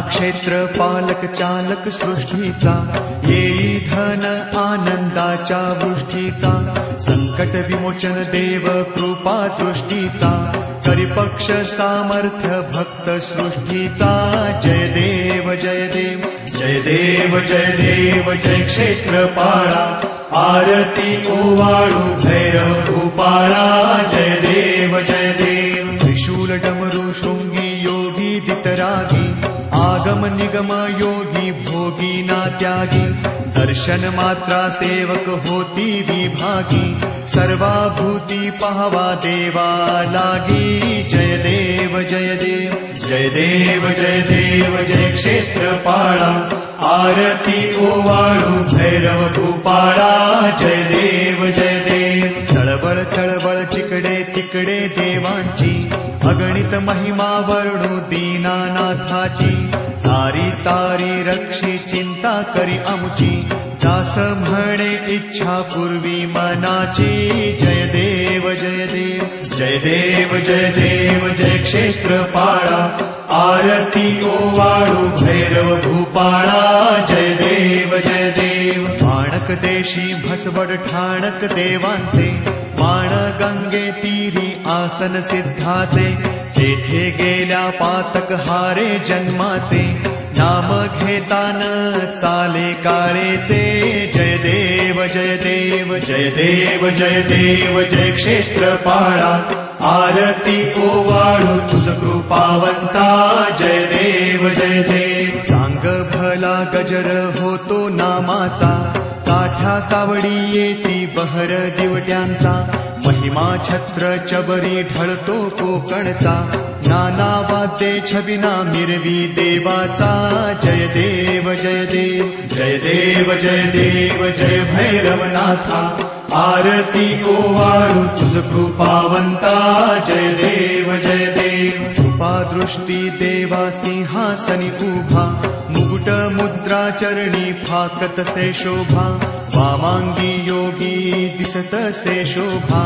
नानाक्षेत्र पालक चालक सृष्टीचा येई धन आनंदाच्या वृष्टीचा संकट विमोचन देव कृपा दृष्टीचा करिपक्ष सामर्थ्य भक्त सृष्टीचा जय देव जय देव जय देव जय देव जय क्षेत्र पाळा आरती ओवाळू भैरव भूपाळा जय देव जय देव शृंगी योगी दितरागी आगम निगम योगी त्यागी। दर्शन मात्रा सेवक होती विभागी सर्वाभूती पहवा देवा लागी। जय देव जय देव जय देव जय देव जय क्षेत्र पाळा आरती ओवाळू भैरव भूपाळा जय देव जय देव। चळबळ चळबळ चिकडे तिकडे देवांची अगणित महिमा वर्णू दीनानाथाची। तारी तारी रक्षी चिंता करी आमची। दास म्हणे इच्छा पूर्वी मनाची। जय देव जय देव जय देव जय देव जय क्षेत्र पाळा आरती भैरव भूपाळा। जय देव जय देव। माणक देशी भसवड ठाणक देवांचे माण गंगे तीरी आसन तेथे गेल्या पातक हारे जन्माचे नाम घेतान चाले काळेचे जय देव जय देव जय देव जय देव जय क्षेत्र पाळा आरती ओवाळू तुझ कृपावंता जय देव जय देव. चांग भला गजर होतो नामाचा काठ्या कावडी येती बहर दिवट्यांचा. महिमा छत्र चबरी ढळतो कोकणचा. नाना वाद्ये छबिना मिरवी देवाचा. जय देव जय देव जय देव जय देव जय भैरवनाथा. आरती ओवाळू तुझ कृपावंता. जय देव जय देव. कृपा दृष्टी देवा सिंहासनी उभा. मुकुट मुद्रा चरणी फाकत से शोभा वामांगी योगी दिसत से शोभा।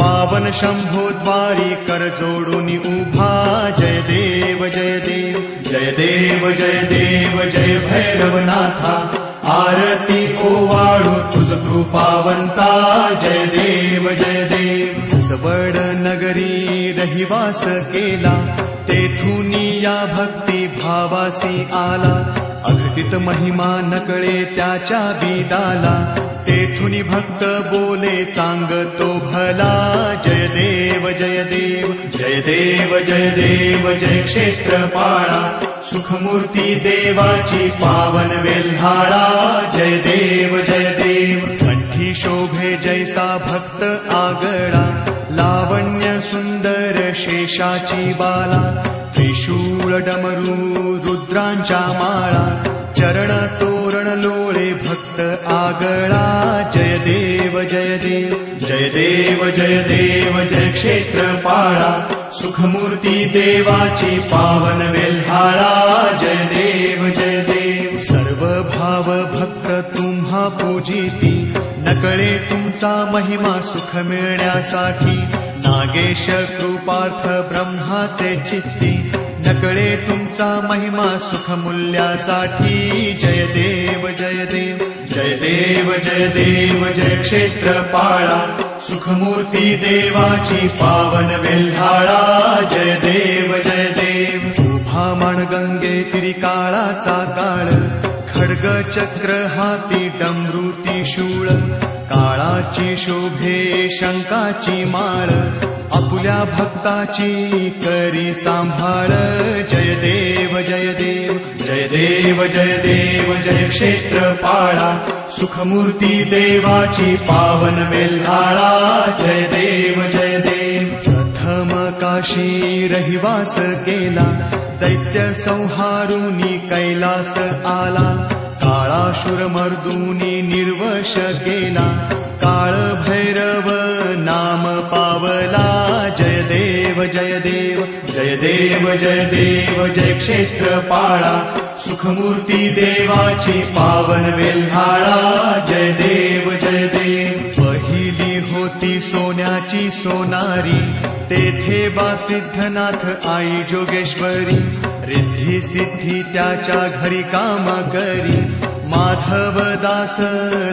पावन शंभो द्वारी कर जोडून उभा। जय देव जय देव जय देव जय देव जय भैरवनाथा। आरती ओवाळू तुझ कृपावंता। जय देव जय देव सबड नगरी रहिवास केला तेथून या भक्ती भावासी आला। अघटित महिमा नकळे त्याच्या बिदाला। भक्त बोले चांग तो भला। जय देव जय देव जय देव जय देव जय क्षेत्र पाळा सुखमूर्ती देवाची पावन वेल्हाळा। जय देव जय देव कंठी शोभे जैसा भक्त आगळा लावण्य शेषाची बाला त्रिशूळ डमरू रुद्रांच्या माळा चरण तोरण लोळे भक्त आगळा। जय देव जय देव जय देव जय देव जय क्षेत्र पाळा सुखमूर्ती देवाची पावन वेल्हाळा। जय देव जय देव सर्व भाव भक्त तुम्हा पूजिती नकळे तुमचा महिमा सुख मिळण्यासाठी. नागेश कृपार्थ ब्रह्माचे चित्ती. नकळे तुमचा महिमा सुख मूल्यासाठी. जय देव जय देव जय देव जय देव जय क्षेत्र पाळा सुखमूर्ती देवाची पावन वेल्हाळा. जय देव जय देव. उभा मण गंगे तिरी काळाचा काळ खड्ग चक्र हाती डमृती शूळ काळाची शोभे शंकाची माळ आपुल्या भक्ताची करी सांभाळ. जय देव जय देव जय देव जय देव जय क्षेत्र पाळा सुखमूर्ती देवाची पावन वेल्हाळा जय देव जय देव. प्रथम काशी रहिवास केला दैत्य संहारुनी कैलास आला काळाशुर मर्दूनी निर्वश केला काळ भैरव नाम पावला जय देव जय देव जय देव जय देव जय क्षेत्र पाळा सुखमूर्ती देवाची पावन वेल्हाळा जय देव जय देव पहिली होती सोन्याची सोनारी सिद्धनाथ आई जोगेश्वरी। रिद्धी सिद्धी त्याच्या घरी काम करी। माधव दास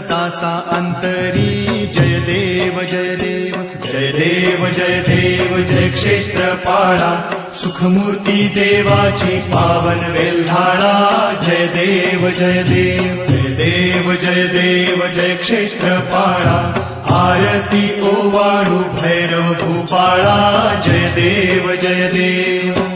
दासा अंतरी। जय देव जय देव जय देव जय देव जय क्षेत्र पाळा सुखमूर्ती देवाची पावन वेल्हाळा जय देव जय देव जय देव जय देव जय क्षेत्र पाळा आरती ओवाळू भैरव भूपाळा। जय देव जय देव